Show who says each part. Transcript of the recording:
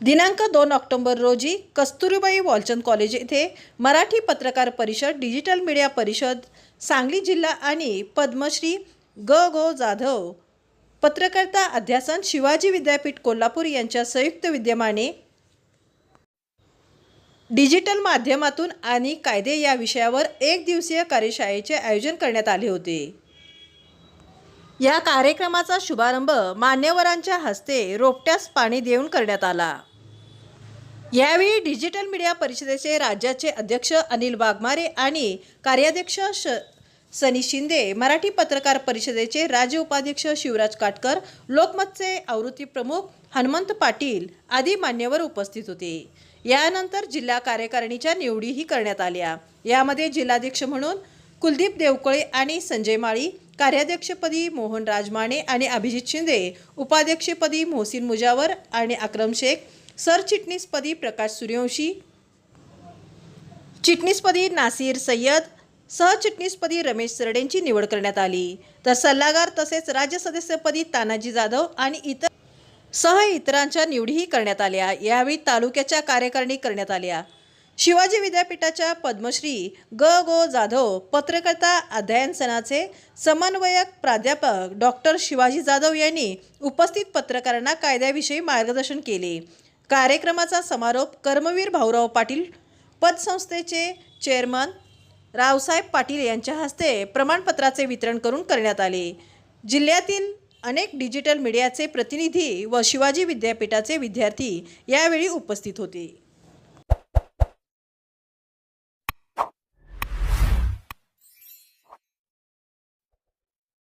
Speaker 1: दिनांक दोन ऑक्टोबर रोजी कस्तुरीबाई वॉलचंद कॉलेज येथे मराठी पत्रकार परिषद डिजिटल मीडिया परिषद सांगली जिल्हा आणि पद्मश्री ग गो जाधव पत्रकारिता अध्यासन शिवाजी विद्यापीठ कोल्हापूर यांच्या संयुक्त विद्यमाने डिजिटल माध्यमातून आणि कायदे या विषयावर एक दिवसीय कार्यशाळेचे आयोजन करण्यात आले होते. या कार्यक्रमाचा शुभारंभ मान्यवरांच्या हस्ते रोपट्यास पाणी देऊन करण्यात आला. यावेळी डिजिटल मीडिया परिषदेचे राज्याचे अध्यक्ष अनिल वाघमारे आणि कार्याध्यक्ष श सनी शिंदे मराठी पत्रकार परिषदेचे राज्य उपाध्यक्ष शिवराज काटकर लोकमतचे आवृत्ती प्रमुख हनुमंत पाटील आदी मान्यवर उपस्थित होते. यानंतर जिल्हा कार्यकारिणीच्या निवडीही करण्यात आल्या. यामध्ये जिल्हाध्यक्ष म्हणून कुलदीप देवकळे आणि संजय माळी कार्याध्यक्षपदी मोहन राजमाने आणि अभिजित शिंदे उपाध्यक्षपदी मोहसिन मुजावर आणि अक्रम शेख सरचिटणीसपदी प्रकाश सूर्यवंशी चिटणीसपदी नासिर सय्यद सहचिटणीसपदी रमेश सरडेंची निवड करण्यात आली. तर सल्लागार तसेच राज्य सदस्यपदी तानाजी जाधव आणि इतर सह इतरांच्या निवडीही करण्यात आल्या. यावेळी तालुक्याच्या कार्यकारिणी करण्यात आल्या. शिवाजी विद्यापीठाच्या पद्मश्री ग. गो. जाधव पत्रकारिता अध्ययनसनाचे समन्वयक प्राध्यापक डॉक्टर शिवाजी जाधव यांनी उपस्थित पत्रकारांना कायद्याविषयी मार्गदर्शन केले. कार्यक्रमाचा समारोप कर्मवीर भाऊराव पाटील पतसंस्थेचे चेअरमन रावसाहेब पाटील यांच्या हस्ते प्रमाणपत्राचे वितरण करून करण्यात आले. जिल्ह्यातील अनेक डिजिटल मीडियाचे प्रतिनिधी व शिवाजी विद्यापीठाचे विद्यार्थी यावेळी उपस्थित होते.